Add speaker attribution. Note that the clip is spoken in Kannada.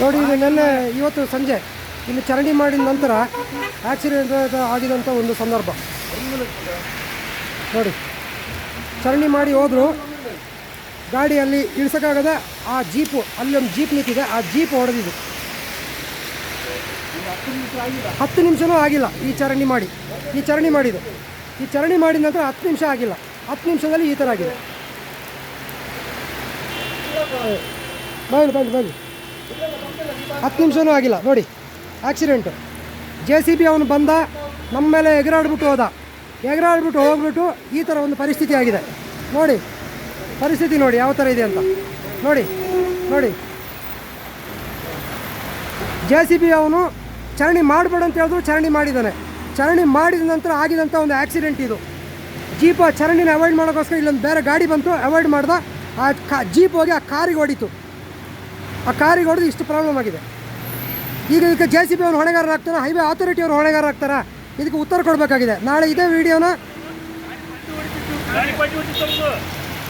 Speaker 1: ನೋಡಿ, ಇದು ನಿನ್ನೆ ಇವತ್ತು ಸಂಜೆ ಇಲ್ಲಿ ಚರಂಡಿ ಮಾಡಿದ ನಂತರ ಆಕ್ಸಿಡೆಂಟ್ ಆಗಿದಂಥ ಒಂದು ಸಂದರ್ಭ. ನೋಡಿ, ಚರಂಡಿ ಮಾಡಿ ಹೋದ್ರು, ಗಾಡಿಯಲ್ಲಿ ಇಳಿಸೋಕ್ಕಾಗದ ಆ ಜೀಪು ಅಲ್ಲೊಂದು ಜೀಪ್ ನಿಂತಿದೆ, ಆ ಜೀಪ್ ಹೊಡೆದಿದ್ದು. ಹತ್ತು ನಿಮಿಷನೂ ಆಗಿಲ್ಲ ಈ ಚರಂಡಿ ಮಾಡಿ, ಈ ಚರಂಡಿ ಮಾಡಿದ್ದು. ಈ ಚರಣಿ ಮಾಡಿದ ನಂತರ ಹತ್ತು ನಿಮಿಷ ಆಗಿಲ್ಲ. ಹತ್ತು ನಿಮಿಷದಲ್ಲಿ ಈ ಥರ ಆಗಿದೆ. ಬನ್ನಿ ಬನ್ನಿ ಬನ್ನಿ ಹತ್ತು ನಿಮಿಷನೂ ಆಗಿಲ್ಲ, ನೋಡಿ. ಆಕ್ಸಿಡೆಂಟು ಜೆ ಸಿ ಬಿ ಅವನು ಬಂದ, ನಮ್ಮ ಮೇಲೆ ಎಗರಾಡ್ಬಿಟ್ಟು ಹೋದ. ಎಗರಾಡ್ಬಿಟ್ಟು ಹೋಗ್ಬಿಟ್ಟು ಈ ಥರ ಒಂದು ಪರಿಸ್ಥಿತಿ ಆಗಿದೆ. ನೋಡಿ, ಪರಿಸ್ಥಿತಿ ನೋಡಿ, ಯಾವ ಥರ ಇದೆ ಅಂತ. ನೋಡಿ ನೋಡಿ. ಜೆ ಸಿ ಬಿ ಅವನು ಚರಣಿ ಮಾಡಬೇಡ ಅಂತ ಹೇಳಿದ್ರು ಚರಣಿ ಮಾಡಿದ್ದಾನೆ. ಚರಣಿ ಮಾಡಿದ ನಂತರ ಆಗಿದಂಥ ಒಂದು ಆಕ್ಸಿಡೆಂಟ್ ಇದು. ಜೀಪ್ ಚರಣಿನ ಅವಾಯ್ಡ್ ಮಾಡೋಕ್ಕೋಸ್ಕರ ಇಲ್ಲೊಂದು ಬೇರೆ ಗಾಡಿ ಬಂತು ಅವಾಯ್ಡ್ ಮಾಡ್ದ. ಆ ಕಾ ಜೀಪ್ ಹೋಗಿ ಆ ಕಾರಿಗೆ ಹೊಡಿತು ಆ ಕಾರಿಗೆ ಹೊಡೆದು ಇಷ್ಟು ಪ್ರಾಬ್ಲಮ್ ಆಗಿದೆ. ಈಗ ಇದಕ್ಕೆ ಜೆ ಸಿ ಬಿ ಅವ್ರು ಹೊಣೆಗಾರರಾಗ್ತಾರಾ ಹೈವೇ ಅಥಾರಿಟಿ ಅವರು ಹೊಣೆಗಾರರಾಗ್ತಾರಾ ಇದಕ್ಕೆ ಉತ್ತರ ಕೊಡಬೇಕಾಗಿದೆ. ನಾಳೆ ಇದೇ ವಿಡಿಯೋನ